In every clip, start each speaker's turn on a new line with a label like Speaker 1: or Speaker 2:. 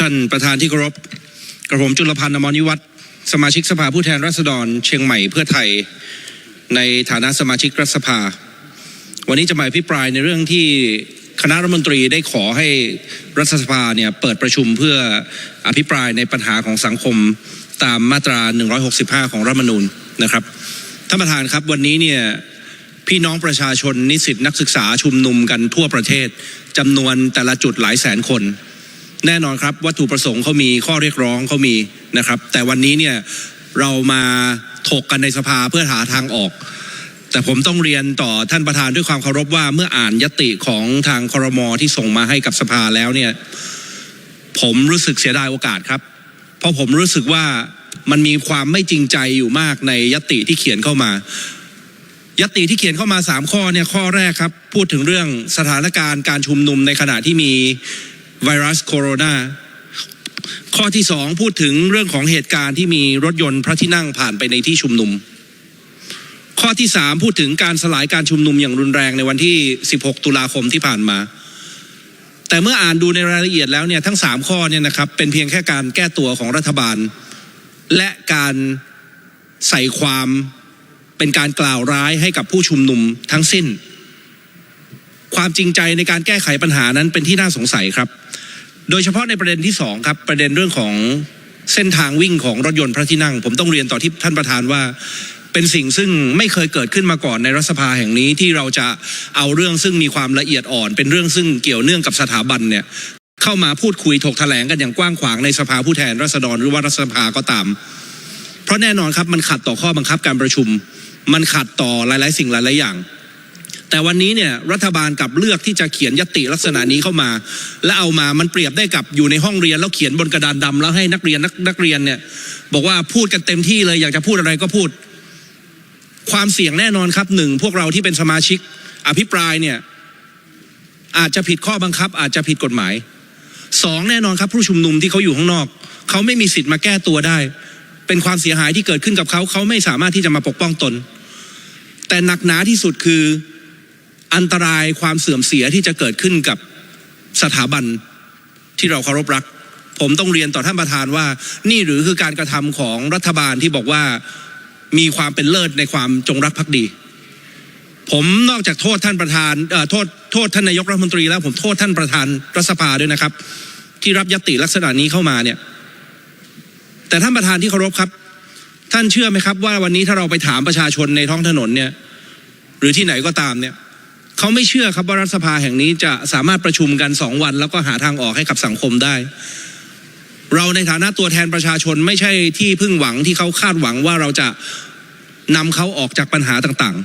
Speaker 1: ท่านประธานที่เคารพกระผมจุลพันธ์อมรนิวัฒน์สมาชิกสภาผู้แทนราษฎร เชียงใหม่เพื่อไทย ในฐานะสมาชิกรัฐสภา วันนี้จะมาอภิปรายในเรื่องที่คณะรัฐมนตรีได้ขอให้รัฐสภาเนี่ยเปิดประชุมเพื่ออภิปรายในปัญหาของสังคมตามมาตรา 165 ของรัฐมนูญนะครับท่านประธานครับวันนี้เนี่ยพี่น้องประชาชนนิสิตนักศึกษาชุมนุมกันทั่วประเทศจำนวนแต่ละจุดหลายแสนคน แน่นอนครับวัตถุประสงค์เขามีข้อเรียกร้องเขามีนะครับ แต่วันนี้เนี่ยเรามาถกกันในสภาเพื่อหาทางออก แต่ผมต้องเรียนต่อท่านประธานด้วยความเคารพว่าเมื่ออ่านยติของทางครมที่ส่งมาให้กับสภาแล้วเนี่ยผมรู้สึกเสียดายโอกาสครับ เพราะผมรู้สึกว่ามันมีความไม่จริงใจอยู่มากในยติที่เขียนเข้ามายติที่เขียนเข้ามาสามข้อเนี่ยข้อแรกครับ พูดถึงเรื่องสถานการณ์การชุมนุมในขณะที่มี ไวรัสโคโรนาข้อที่สองพูดถึงเรื่องของเหตุการณ์ที่มีรถยนต์พระที่นั่งผ่านไปในที่ชุมนุม ข้อที่สามพูดถึงการสลายการชุมนุมอย่างรุนแรงในวันที่ 16 ตุลาคมที่ผ่านมา แต่เมื่ออ่านดูในรายละเอียดแล้วเนี่ยทั้งสามข้อเนี่ยนะครับเป็นเพียงแค่การแก้ตัวของรัฐบาล และการใส่ความเป็นการกล่าวร้ายให้กับผู้ชุมนุมทั้งสิ้น ความจริงใจในการแก้ไขปัญหานั้นเป็นที่น่าสงสัยครับ โดยเฉพาะในประเด็นที่สองครับประเด็นเรื่องของเส้นทางวิ่งของรถยนต์พระที่นั่ง ผมต้องเรียนต่อที่ท่านประธานว่าเป็นสิ่งซึ่งไม่เคยเกิดขึ้นมาก่อนในรัฐสภาแห่งนี้ที่เราจะเอาเรื่องซึ่งมีความละเอียดอ่อน เป็นเรื่องซึ่งเกี่ยวเนื่องกับสถาบันเนี่ยเข้ามาพูดคุยถกแถลงกันอย่างกว้างขวางในสภาผู้แทนราษฎรหรือว่ารัฐสภาก็ตาม เพราะแน่นอนครับมันขัดต่อข้อบังคับการประชุม มันขัดต่อหลาย ๆ สิ่งหลาย ๆ อย่าง แต่วันนี้เนี่ยรัฐบาลกลับเลือกที่จะเขียนยติลักษณะนี้เข้ามา และเอามามันเปรียบได้กับอยู่ในห้องเรียนแล้วเขียนบนกระดานดำแล้วให้นักเรียนนักนักเรียนเนี่ยบอกว่าพูดกันเต็มที่เลยอยากจะพูดอะไรก็พูด ความเสี่ยงแน่นอนครับหนึ่งพวกเราที่เป็นสมาชิก อภิปรายเนี่ยอาจจะผิดข้อบังคับ อาจจะผิดกฎหมายสองแน่นอนครับ ผู้ชุมนุมที่เขาอยู่ข้างนอก เขาไม่มีสิทธิ์มาแก้ตัวได้ เป็นความเสียหายที่เกิดขึ้นกับเขาเขาไม่สามารถที่จะมาปกป้องตน แต่หนักหนาที่สุดคือ อันตรายความเสื่อมเสียที่จะเกิดขึ้นกับสถาบันที่เราเคารพรัก ผมต้องเรียนต่อท่านประธานว่า นี่หรือคือการกระทำของรัฐบาลที่บอกว่ามีความเป็นเลิศในความจงรักภักดี ผมนอกจากโทษท่านประธานโทษโทษท่านนายกรัฐมนตรีแล้วผมโทษท่านประธานรัฐสภาด้วยนะครับ ที่รับยติลักษณะนี้เข้ามาเนี่ย แต่ท่านประธานที่เคารพครับ ท่านเชื่อไหมครับว่าวันนี้ถ้าเราไปถามประชาชนในท้องถนนเนี่ย หรือที่ไหนก็ตามเนี่ย เขาไม่เชื่อครับว่ารัฐสภาแห่งนี้จะสามารถประชุมกันสองวัน แล้วก็หาทางออกให้กับสังคมได้ เราในฐานะตัวแทนประชาชนไม่ใช่ที่พึ่งหวังที่เขาคาดหวังว่าเราจะนำเขาออกจากปัญหาต่าง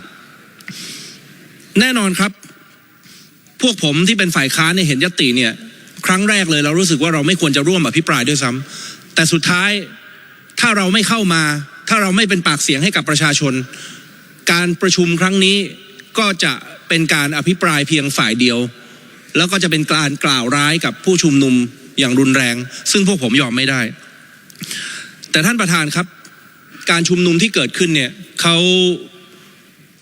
Speaker 1: ๆ แน่นอนครับ พวกผมที่เป็นฝ่ายค้านเนี่ยเห็นยติเนี่ยครั้งแรกเลยเรารู้สึกว่าเราไม่ควรจะร่วมอภิปรายด้วยซ้ำแต่สุดท้ายถ้าเราไม่เข้ามา ถ้าเราไม่เป็นปากเสียงให้กับประชาชน การประชุมครั้งนี้ก็จะ เป็นการอภิปรายเพียงฝ่ายเดียว แล้วก็จะเป็นการกล่าวร้ายกับผู้ชุมนุมอย่างรุนแรง ซึ่งพวกผมยอมไม่ได้ แต่ท่านประธานครับ การชุมนุมที่เกิดขึ้นเนี่ยเขา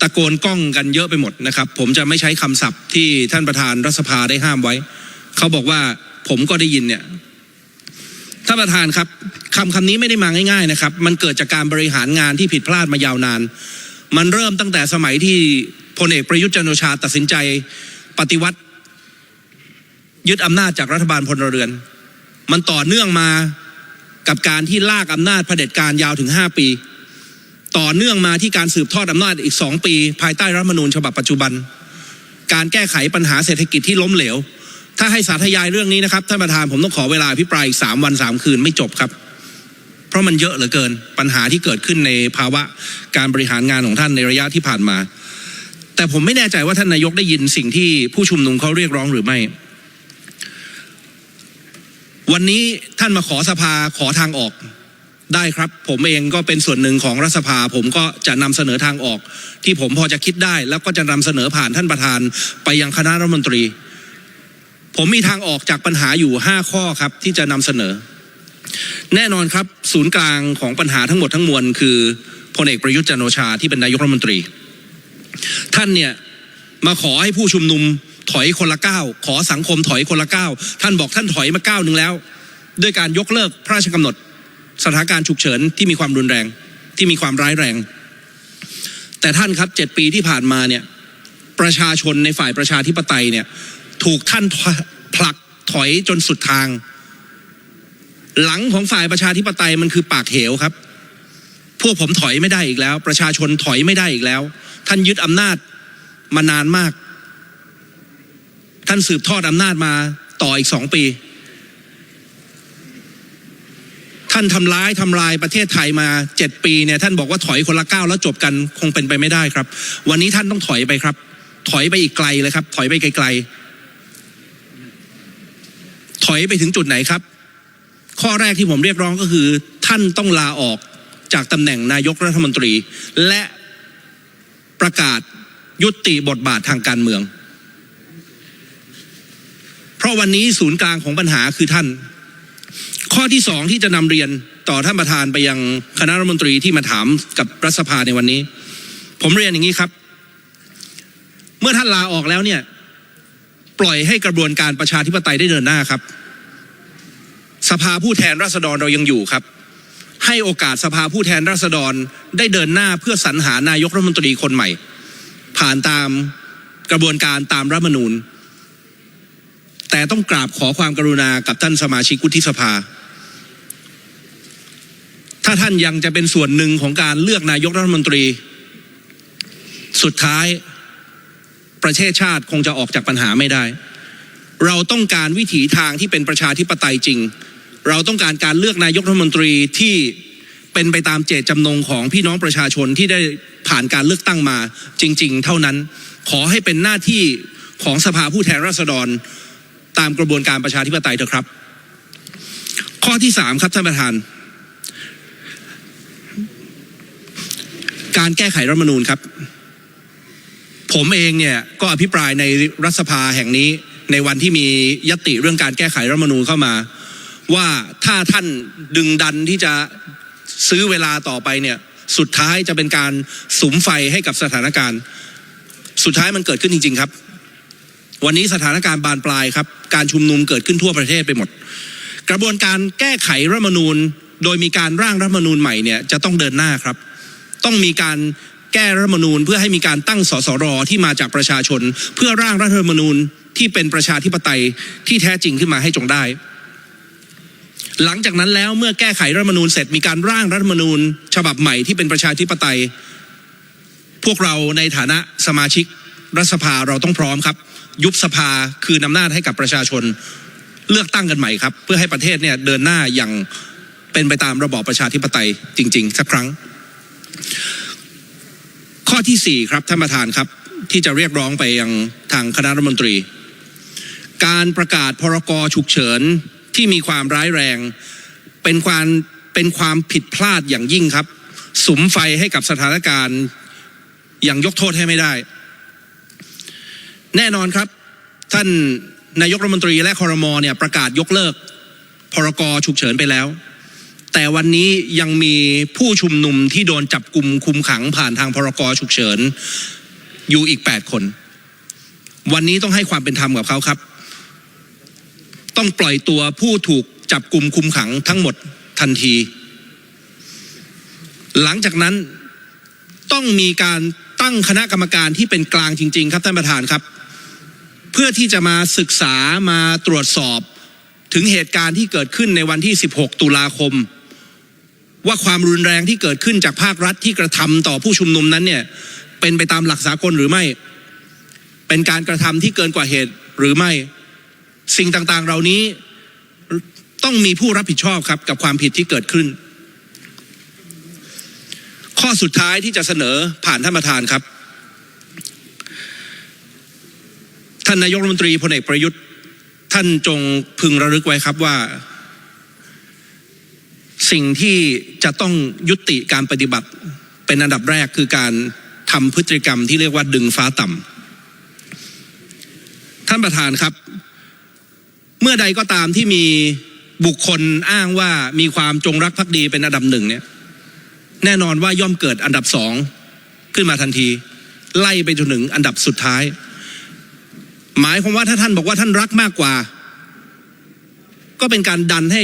Speaker 1: ตะโกนกล้องกันเยอะไปหมดนะครับ ผมจะไม่ใช้คำศัพท์ที่ท่านประธานรัฐสภาได้ห้ามไว้ เขาบอกว่าผมก็ได้ยินเนี่ยท่านประธานครับคำคำนี้ไม่ได้มาง่ายๆนะครับ มันเกิดจากการบริหารงานที่ผิดพลาดมายาวนาน มันเริ่มตั้งแต่สมัยที่ พลเอกประยุทธ์จันโอชาตัดสินใจปฏิวัติ ยึดอำนาจจากรัฐบาลพลเรือน มันต่อเนื่องมากับการที่ลากอำนาจเผด็จการยาวถึง 5 ปี ต่อเนื่องมาที่การสืบทอดอำนาจอีก 2 ปี ภายใต้รัฐมนูญฉบับปัจจุบัน การแก้ไขปัญหาเศรษฐกิจที่ล้มเหลว ถ้าให้สาธยายเรื่องนี้นะครับท่านประธานผมต้องขอเวลาอภิปรายอีกสามวันสามคืนไม่จบครับ เพราะมันเยอะเหลือเกินปัญหาที่เกิดขึ้นในภาวะการบริหารงานของท่านในระยะที่ผ่านมา แต่ผมไม่แน่ใจว่าท่านนายกได้ยินสิ่งที่ผู้ชุมนุมเขาเรียกร้องหรือไม่ วันนี้ท่านมาขอสภาขอทางออกได้ครับ ผมเองก็เป็นส่วนหนึ่งของรัฐสภา ผมก็จะนำเสนอทางออก ที่ผมพอจะคิดได้ แล้วก็จะนำเสนอผ่านท่านประธานไปยังคณะรัฐมนตรี ผมมีทางออกจากปัญหาอยู่ 5 ข้อครับที่จะนำเสนอ แน่นอนครับศูนย์กลางของปัญหาทั้งหมดทั้งมวลคือพลเอกประยุทธ์จันโอชาที่เป็นนายกรัฐมนตรี ท่านเนี่ยมาขอให้ผู้ชุมนุมถอยคนละก้าวขอสังคมถอยคนละก้าวท่านบอกท่านถอยมาก้าวหนึ่งแล้ว ด้วยการยกเลิกพระราชกำหนด สถานการณ์ฉุกเฉินที่มีความรุนแรง ที่มีความร้ายแรง แต่ท่านครับเจ็ดปีที่ผ่านมาเนี่ยประชาชนในฝ่ายประชาธิปไตยเนี่ยถูกท่านผลักถอยจนสุดทาง หลังของฝ่ายประชาธิปไตยมันคือปากเหวครับ พวกผมถอยไม่ได้อีกแล้ว ประชาชนถอยไม่ได้อีกแล้ว ท่านยึดอำนาจมานานมาก ท่านสืบทอดอำนาจมาต่ออีกสองปี ท่านทำร้ายทำลายประเทศไทยมาเจ็ดปีเนี่ยท่านบอกว่าถอยคนละก้าวแล้วจบกันคงเป็นไปไม่ได้ครับ วันนี้ท่านต้องถอยไปครับ ถอยไปอีกไกลเลยครับ ถอยไปไกลๆ ถอยไปถึงจุดไหนครับ ข้อแรกที่ผมเรียกร้องก็คือ ท่านต้องลาออกจากตำแหน่งนายกรัฐมนตรี และ ประกาศยุติบทบาททางการเมือง เพราะวันนี้ศูนย์กลางของปัญหาคือท่าน ข้อที่สองที่จะนำเรียนต่อท่านประธานไปยังคณะรัฐมนตรีที่มาถามกับรัฐสภาในวันนี้ ผมเรียนอย่างนี้ครับ เมื่อท่านลาออกแล้วเนี่ย ปล่อยให้กระบวนการประชาธิปไตยได้เดินหน้าครับ สภาผู้แทนราษฎรเรายังอยู่ครับ ให้โอกาสสภาผู้แทนราษฎรได้เดินหน้าเพื่อสรรหานายกรัฐมนตรีคนใหม่ ผ่านตามกระบวนการตามรัฐมนูญ แต่ต้องกราบขอความกรุณากับท่านสมาชิกวุฒิสภา ถ้าท่านยังจะเป็นส่วนหนึ่งของการเลือกนายกรัฐมนตรี สุดท้ายประเทศชาติคงจะออกจากปัญหาไม่ได้ เราต้องการวิถีทางที่เป็นประชาธิปไตยจริง เราต้องการการเลือกนายกรัฐมนตรีที่เป็นไปตามเจตจำนงของพี่น้องประชาชนที่ได้ผ่านการเลือกตั้งมาจริง ๆ เท่านั้น ขอให้เป็นหน้าที่ของสภาผู้แทนราษฎรตามกระบวนการประชาธิปไตยเถอะครับ ข้อที่สามครับท่านประธาน การแก้ไขรัฐมนูญครับ ผมเองเนี่ยก็อภิปรายในรัฐสภาแห่งนี้ในวันที่มียติเรื่องการแก้ไขรัฐมนูญเข้ามา ว่าถ้าท่านดึงดันที่จะซื้อเวลาต่อไปเนี่ยสุดท้ายจะเป็นการสุมไฟให้กับสถานการณ์ สุดท้ายมันเกิดขึ้นจริง ๆครับ วันนี้สถานการณ์บานปลายครับ การชุมนุมเกิดขึ้นทั่วประเทศไปหมด กระบวนการแก้ไขรัฐมนูญ โดยมีการร่างรัฐมนูญใหม่เนี่ยจะต้องเดินหน้าครับ ต้องมีการแก้รัฐมนูญ เพื่อให้มีการตั้งสสรที่มาจากประชาชน เพื่อร่างรัฐธรรมนูญที่เป็นประชาธิปไตยที่แท้จริงขึ้นมาให้จงได้ หลังจากนั้นแล้วเมื่อแก้ไขรัฐมนูญเสร็จมีการร่างรัฐมนูญ ฉบับใหม่ที่เป็นประชาธิปไตย พวกเราในฐานะสมาชิกรัฐสภาเราต้องพร้อมครับ ยุบสภาคืนอำนาจให้กับประชาชนเลือกตั้งกันใหม่ครับ เพื่อให้ประเทศเนี่ยเดินหน้าอย่างเป็นไปตามระบอบประชาธิปไตยจริง ๆ สักครั้ง ข้อที่สี่ครับท่านประธานครับ ที่จะเรียกร้องไปยังทางคณะรัฐมนตรี การประกาศพรกฉุกเฉิน ที่มีความร้ายแรง เป็นความเป็นความผิดพลาดอย่างยิ่งครับ สุมไฟให้กับสถานการณ์อย่างยกโทษให้ไม่ได้ แน่นอนครับ ท่านนายกรัฐมนตรีและคอรมอเนี่ยประกาศยกเลิก พรกฉุกเฉินไปแล้ว แต่วันนี้ยังมีผู้ชุมนุมที่โดนจับกลุ่มคุมขังผ่านทางพรกฉุกเฉินอยู่อีก 8 คน วันนี้ต้องให้ความเป็นธรรมกับเขาครับ ต้องปล่อยตัวผู้ถูกจับกลุ่มคุมขังทั้งหมดทันที หลังจากนั้นต้องมีการตั้งคณะกรรมการที่เป็นกลางจริง ๆ ครับท่านประธานครับ เพื่อที่จะมาศึกษามาตรวจสอบถึงเหตุการณ์ที่เกิดขึ้นในวันที่ 16 ตุลาคม ว่าความรุนแรงที่เกิดขึ้นจากภาครัฐที่กระทำต่อผู้ชุมนุมนั้นเนี่ยเป็นไปตามหลักสากลหรือไม่ เป็นการกระทำที่เกินกว่าเหตุหรือไม่ สิ่งต่างๆเหล่านี้ต้องมีผู้รับผิดชอบครับกับความผิดที่เกิดขึ้น ข้อสุดท้ายที่จะเสนอผ่านท่านประธานครับ ท่านนายกรัฐมนตรีพลเอกประยุทธ์ ท่านจงพึงระลึกไว้ครับว่า สิ่งที่จะต้องยุติการปฏิบัติเป็นอันดับแรกคือการทำพฤติกรรมที่เรียกว่าดึงฟ้าต่ำท่านประธานครับ เมื่อใดก็ตามที่มีบุคคลอ้างว่ามีความจงรักภักดีเป็นอันดับหนึ่งเนี่ยแน่นอนว่าย่อมเกิดอันดับสองขึ้นมาทันที ไล่ไปจนถึงอันดับสุดท้าย หมายความว่าถ้าท่านบอกว่าท่านรักมากกว่า ก็เป็นการดันให้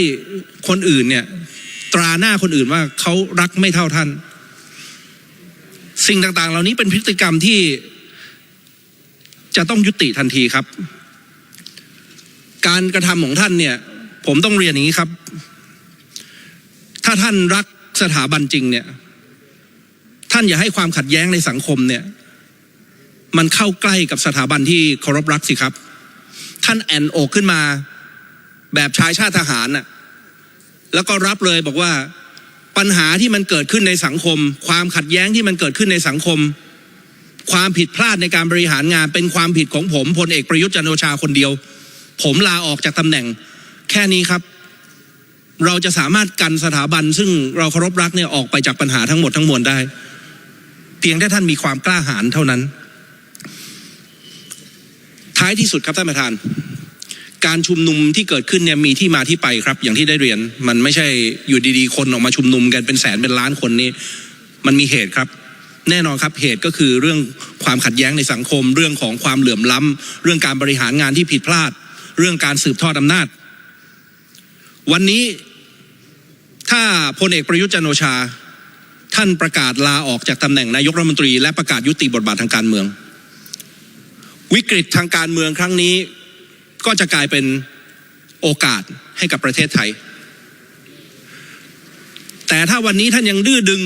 Speaker 1: คนอื่นเนี่ยตราหน้าคนอื่นว่าเขารักไม่เท่าท่าน สิ่งต่างๆ เหล่านี้เป็นพฤติกรรมที่จะต้องยุติทันทีครับ การกระทำของท่านเนี่ย ผมต้องเรียนอย่างนี้ครับ ถ้าท่านรักสถาบันจริงเนี่ย ท่านอย่าให้ความขัดแย้งในสังคมเนี่ย มันเข้าใกล้กับสถาบันที่เคารพรักสิครับ ท่านแอนอกขึ้นมาแบบชายชาติทหารน่ะแล้วก็รับเลยบอกว่าปัญหาที่มันเกิดขึ้นในสังคม ความขัดแย้งที่มันเกิดขึ้นในสังคม ความผิดพลาดในการบริหารงานเป็นความผิดของผมพลเอกประยุทธ์จันโอชาคนเดียว ผมลาออกจากตำแหน่งแค่นี้ครับ เราจะสามารถกันสถาบัน ซึ่งเราเคารพรักเนี่ยออกไปจากปัญหาทั้งหมดทั้งมวลได้ เพียงแค่ท่านมีความกล้าหาญเท่านั้น ท้ายที่สุดครับท่านประธาน การชุมนุมที่เกิดขึ้นเนี่ยมีที่มาที่ไปครับ อย่างที่ได้เรียน มันไม่ใช่อยู่ดีๆ คนออกมาชุมนุมกันเป็นแสนเป็นล้านคนนี้มันมีเหตุครับแน่นอนครับเหตุก็คือเรื่องความขัดแย้งในสังคม เรื่องของความเหลื่อมล้ำเรื่องการบริหารงานที่ผิดพลาด เรื่องการสืบทอดอำนาจ วันนี้ถ้าพลเอกประยุทธ์จันโอชา ท่านประกาศลาออกจากตำแหน่งนายกรัฐมนตรี และประกาศยุติบทบาททางการเมือง วิกฤตทางการเมืองครั้งนี้ ก็จะกลายเป็นโอกาสให้กับประเทศไทย แต่ถ้าวันนี้ท่านยังดื้อดึง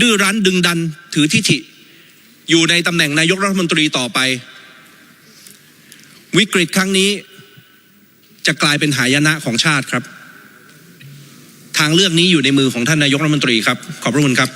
Speaker 1: ดื้อรั้นดึงดันถือทิฐิ อยู่ในตำแหน่งนายกรัฐมนตรีต่อไป วิกฤตครั้งนี้ จะกลายเป็นหายนะของชาติครับ ทางเลือกนี้อยู่ในมือของท่านนายกรัฐมนตรีครับ ขอบพระคุณครับ